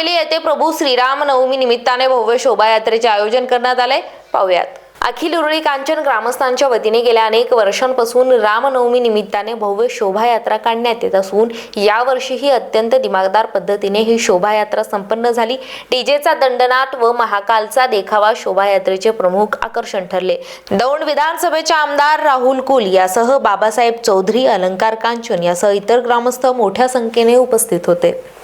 हवेली येथे प्रभू श्रीराम नवमी निमित्ताने भव्य शोभायात्रेचे आयोजन करण्यात आले. पाहुयात. अखिल उरळी कांचन ग्रामस्थांच्या वतीने गेल्या अनेक वर्षांपासून रामनवमी निमित्ताने भव्य शोभायात्रा काढण्यात येत असून यावर्षीही अत्यंत दिमागदार पद्धतीने ही शोभायात्रा संपन्न झाली. डीजेचा दंडनाट व महाकालचा देखावा शोभायात्रेचे प्रमुख आकर्षण ठरले. दौंड विधानसभेचे आमदार राहुल कुल यासह बाबासाहेब चौधरी अलंकार कांचन यासह इतर ग्रामस्थ मोठ्या संख्येने उपस्थित होते.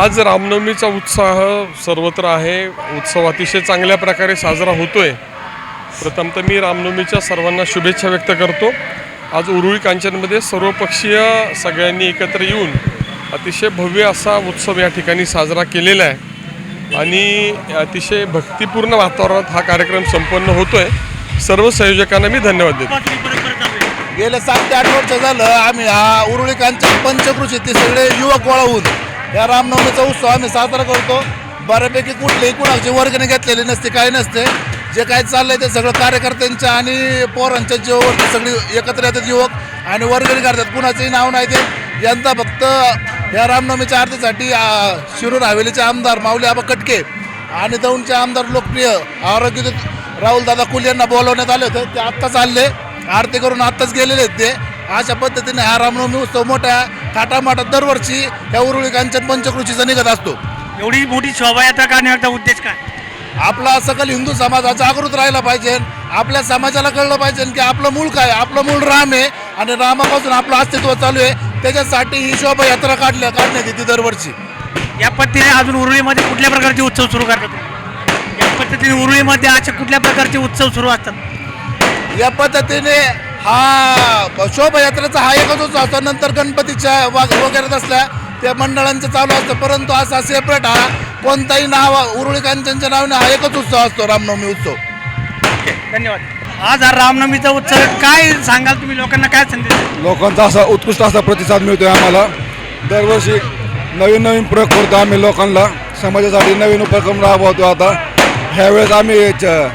आज रामनवमीचा उत्साह सर्वत्र आहे. उत्सव अतिशय चांगल्या प्रकारे साजरा होतोय. प्रथमतः मी रामनवमीच्या सर्वांना शुभेच्छा व्यक्त करतो. आज उरुळी कांचनमध्ये सर्वपक्षीय सगळ्यांनी एकत्र येऊन अतिशय भव्य असा उत्सव या ठिकाणी साजरा केलेला आहे. आणि अतिशय भक्तिपूर्ण वातावरणात हा कार्यक्रम संपन्न होतोय. सर्व संयोजकांना मी धन्यवाद देतो. गेल्या सात ते आठ वर्ष झालं आम्ही हा उरुळीकांच्या पंचकृषीतील सगळे युवक गोळा या रामनवमीचा उत्सव आम्ही साजरा करतो. बऱ्यापैकी कुठलेही कुणाची वर्गणी घेतलेली नसते काही नसते. जे काय चाललंय ते सगळं कार्यकर्त्यांच्या आणि पोरांच्या जीवावरती सगळी एकत्र येतात युवक आणि वर्गणी करतात. कुणाचंही नाव नाही ते यंदा फक्त या रामनवमीच्या आरतीसाठी शिरूर हवेलीचे आमदार माऊली आबा कटके आणि दौंडचे आमदार लोकप्रिय आरोग्य राहुल दादा कुल यांना बोलवण्यात आले होते. ते आत्ताच आले. आरती करून आत्ताच गेलेले आहेत ते. अशा पद्धतीने हा रामनवमी उत्सव मोठ्या थाटामाटात दरवर्षी या उरुळी कांचन पंचकृषीचा निघत असतो. एवढी मोठी शोभायात्रा काढण्याचा उद्देश काय? आपला सकल हिंदू समाज हा जागृत राहिला पाहिजे आपल्या समाजाला कळलं पाहिजे की आपलं मूळ काय आपलं मूळ राम आहे आणि रामापासून आपलं अस्तित्व चालू आहे. त्याच्यासाठी ही शोभायात्रा काढल्या काढण्यात येते दरवर्षी. या पद्धतीने अजून उरुळीमध्ये कुठल्या प्रकारचे उत्सव सुरू करतात? या पद्धतीने उरुळीमध्ये असे कुठल्या प्रकारचे उत्सव सुरू असतात? या पद्धतीने हा शोभायात्रेचा हा एकच उत्सव असतो. नंतर गणपतीच्या वा- वगैरे असल्या त्या मंडळांचं चालू असतं. परंतु असा सेपरेट हा कोणताही नाव उरुळी कांचनच्या नावाने हा एकच उत्सव असतो रामनवमी उत्सव. ओके धन्यवाद. आज हा रामनवमीचा उत्सव काय सांगाल तुम्ही? लोकांना काय संदेश? लोकांचा असा उत्कृष्ट असा प्रतिसाद मिळतोय आम्हाला. दरवर्षी नवीन नवीन प्रयोग करतो आम्ही लोकांना. समाजासाठी नवीन उपक्रम राबवतो आता. ह्यावेळेस आम्ही च-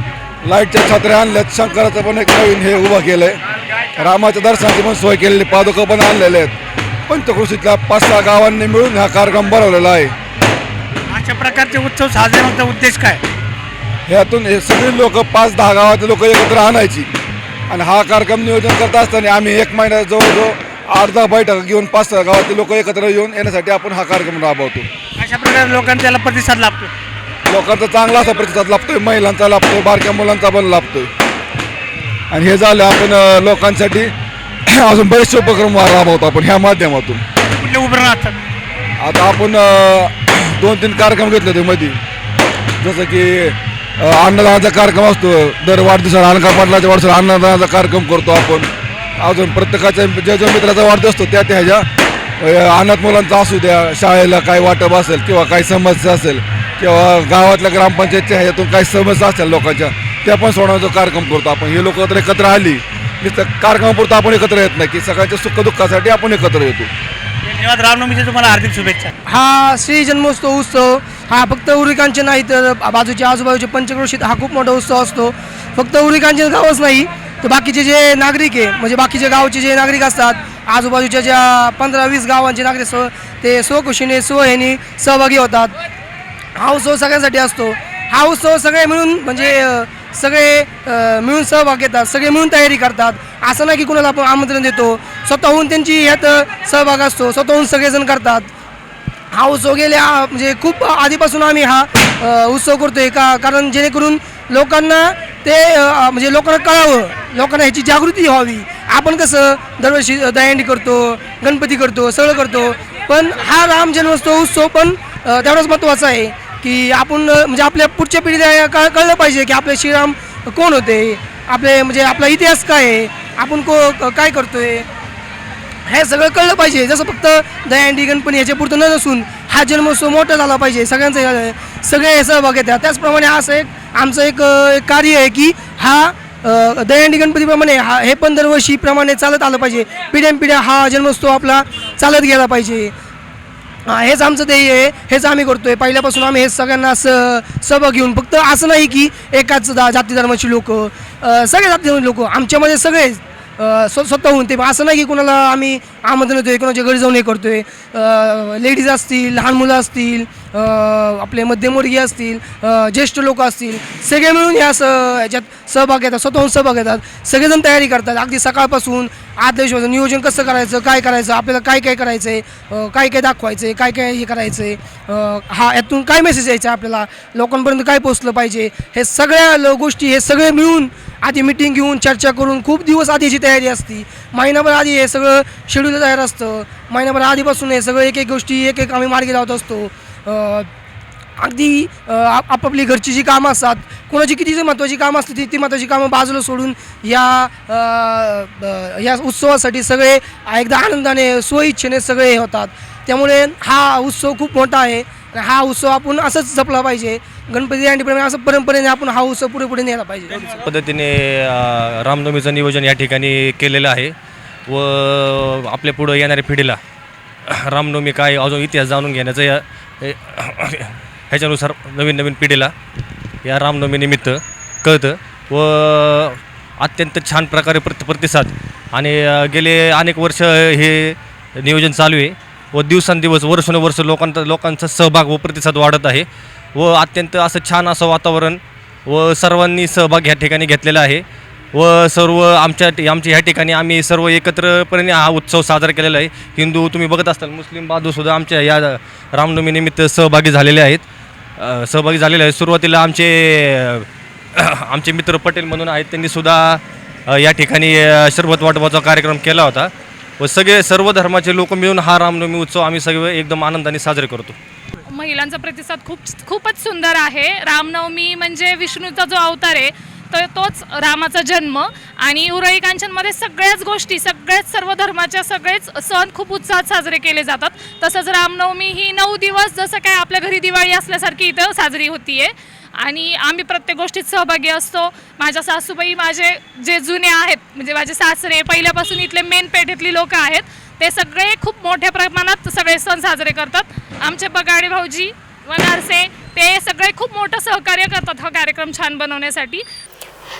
लाईटच्या छत्र्या आणल्यात. शंकराचं पण एक नवीन हे उभं केलं आहे रामाच्या दर्शनाची पण सोय केलेली पादुका पण आणलेल्या आहेत. पंचकृषीतल्या पाच सहा गावांनी मिळून हा कार्यक्रम बनवलेला आहे. अशा प्रकारचे उत्सव साजरे होण्याचा उद्देश काय? ह्यातून हे सगळी लोक पाच दहा गावातले लोक एकत्र आणायची. आणि हा कार्यक्रम नियोजन करत असताना आम्ही एक महिन्यात जवळजवळ आठ दहा बैठक घेऊन पाच सहा गावातले लोक एकत्र येऊन येण्यासाठी आपण हा कार्यक्रम राबवतो. अशा प्रकारे लोकांना त्याला प्रतिसाद लाभतो लोकांचा चांगला असा प्रतिसाद लाभतोय महिलांचा लाभतोय बारक्या मुलांचा पण लाभतोय. आणि हे झालं आपण लोकांसाठी अजून बरेचसे उपक्रम राबवतो आपण ह्या माध्यमातून. कुठले उदाहरण असतात आता आपण दोन तीन कार्यक्रम घेतले होते मध्ये जसं की अन्नदानाचा कार्यक्रम असतो दर वाढदिवसाला अलंकार पाटलाच्या वाढदिवसाला अन्नदानाचा कार्यक्रम करतो आपण. अजून प्रत्येकाच्या ज्या ज्या मित्राचा वाढदिवस असतो त्या त्या ह्याच्या अनाथ मुलांचा असू द्या शाळेला काय वाटप असेल किंवा काही समस्या असेल किंवा गावातल्या ग्रामपंचायतच्या ह्याच्यातून काही समस्या असतील लोकांच्या त्या पण सोडवण्याचा कार्यक्रम करतो आपण. हे लोक तर एकत्र आली. नुसतं कार्यक्रमापुरतं आपण एकत्र येत नाही की सगळ्यांच्या सुखदुःखासाठी आपण एकत्र येतो. धन्यवाद. रामनवमीच्या तुम्हाला हार्दिक शुभेच्छा. हा श्री जन्मोत्सव उत्सव. हा फक्त उरिकांचे नाही तर बाजूच्या आजूबाजूच्या पंचक्रोशीत हा खूप मोठा उत्सव असतो. फक्त उरिकांचे गावच नाही तर बाकीचे जे नागरिक आहे म्हणजे बाकीचे गावचे जे नागरिक असतात आजूबाजूच्या ज्या पंधरा वीस गावांचे नागरिक स्व ते स्वखुशीने स्वहेने सहभागी होतात. हा उत्सव सगळ्यांसाठी असतो. हा उत्सव सगळे मिळून म्हणजे सगळे मिळून सहभाग घेतात सगळे मिळून तयारी करतात. असं नाही की कुणाला आपण आमंत्रण देतो. स्वतःहून त्यांची ह्यात सहभाग असतो. स्वतःहून सगळेजण करतात. हा उत्सव गेल्या म्हणजे खूप आधीपासून आम्ही हा उत्सव करतो आहे का कारण जेणेकरून लोकांना ते म्हणजे लोकांना कळावं. लोकांना ह्याची जागृती व्हावी. आपण कसं दरवर्षी दहीहंडी करतो गणपती करतो सगळं करतो. पण हा राम जन्मोत्सव उत्सव पण तेवढाच महत्त्वाचा आहे. की आपण म्हणजे आपल्या पुढच्या पिढीला कळ कळलं पाहिजे की आपले श्रीराम कोण होते? आपले म्हणजे आपला इतिहास काय आहे? आपण को काय करतोय? हे सगळं कळलं पाहिजे. जसं फक्त दयांडी गणपती याच्यापुरतं न नसून हा जन्मोत्सव मोठा झाला पाहिजे. सगळ्यांचा सगळे सहभाग घेतात त्याचप्रमाणे असं एक आमचं एक कार्य आहे की हा दयांडी गणपतीप्रमाणे हा हे पण दरवर्षीप्रमाणे चालत आलं पाहिजे. पिढ्यानपिढ्या हा जन्मोत्सव आपला चालत गेला पाहिजे. हेच आमचं ध्येय आहे हेच आम्ही करतो आहे पहिल्यापासून आम्ही हे सगळ्यांना असं सहभाग घेऊन फक्त असं नाही की एकाच दा- जाती धर्माची लोक सगळे जाती धर्माचे लोक आमच्यामध्ये सगळे स्वतःहून ते असं नाही की कुणाला आम्ही आमंत्रण देतोय कोणाच्या घरी जाऊन हे करतोय. लेडीज असतील लहान मुलं असतील आपले मध्यमवर्गीय असतील ज्येष्ठ लोक असतील सगळे मिळून या स याच्यात सहभाग घेतात स्वतःहून सहभाग घेतात. सगळेजण तयारी करतात. अगदी सकाळपासून आदल्या नियोजन कसं करायचं काय करायचं आपल्याला काय काय करायचं आहे काय काय दाखवायचं आहे काय काय हे करायचं आहे हा यातून काय मेसेज यायचा आपल्याला? लोकांपर्यंत काय पोचलं पाहिजे? हे सगळ्या ल- गोष्टी हे सगळे मिळून आधी मिटिंग घेऊन चर्चा करून खूप दिवस आधीची तयारी असती. महिनाभर आधी हे सगळं शेड्यूल तयार असतं. महिनाभर आधीपासून हे सगळं एक एक गोष्टी एक एक आम्ही मार्गी लावत असतो. अगदी आप- आपापली घरची जी कामं असतात कोणाची किती जी महत्त्वाची कामं असतात ती ती महत्त्वाची कामं बाजूला सोडून या ब- या उत्सवासाठी सगळे एकदा आनंदाने स्वइच्छेने सगळे हे होतात. त्यामुळे हा उत्सव खूप मोठा आहे. हा उत्सव आपण असंच जपला पाहिजे. गणपती आणि असं परंपरेने आपण हा उत्सव पुढे पुढे नेला पाहिजे. पद्धतीने अ, रामनवमीचं नियोजन या ठिकाणी केलेलं आहे व आपल्या पुढं येणाऱ्या पिढीला रामनवमी काय अजून इतिहास जाणून घेण्याचं या हे- ह्याच्यानुसार नवीन नवीन पिढीला या रामनवमीनिमित्त कळतं व अत्यंत छान प्रकारे प्रति प्रतिसाद आणि अ, गेले अनेक वर्ष हे नियोजन चालू आहे. व दिवसांदिवस वर्षानुवर्ष लोकांचा लोकांचा सहभाग व प्रतिसाद वाढत आहे व अत्यंत असं छान असं वातावरण व सर्वांनी सहभाग ह्या ठिकाणी घेतलेला आहे व सर्व आमच्या आमच्या ह्या ठिकाणी आम्ही सर्व एकत्रपणे हा उत्सव साजरा केलेला आहे. हिंदू तुम्ही बघत असाल मुस्लिम बांधवसुद्धा आमच्या या रामनवमीनिमित्त सहभागी झालेले आहेत. सहभागी झालेले आहेत. सुरुवातीला आमचे आमचे मित्र पटेल म्हणून आहेत त्यांनीसुद्धा या ठिकाणी शरबत वाटपाचा कार्यक्रम केला होता. व सगळे सर्व धर्माचे लोक मिळून हा रामनवमी उत्सव आम्ही सगळे एकदम आनंदाने साजरे करतो. महिलांचा प्रतिसाद खूप खूपच सुंदर आहे. रामनवमी म्हणजे विष्णूचा जो अवतार आहे तर तोच रामाचा जन्म. आणि उरळी कांचनमध्ये सगळ्याच गोष्टी सगळ्याच सर्व धर्माच्या सगळेच सण खूप उत्साहात साजरे केले जातात. तसंच रामनवमी ही नऊ दिवस जसं काय आपल्या घरी दिवाळी असल्यासारखी इथं साजरी होतीये. आणि आम्ही प्रत्येक गोष्टीत सहभागी असतो. माझ्या सासूबाई माझे जे जुने आहेत म्हणजे माझे सासरे पहिल्यापासून इथले मेन पेठेतली लोक आहेत ते सगळे खूप मोठ्या प्रमाणात सगळे सण साजरे करतात. आमचे बगाडे भाऊजी वनारसे ते सगळे खूप मोठं सहकार्य करतात हा कार्यक्रम छान बनवण्यासाठी.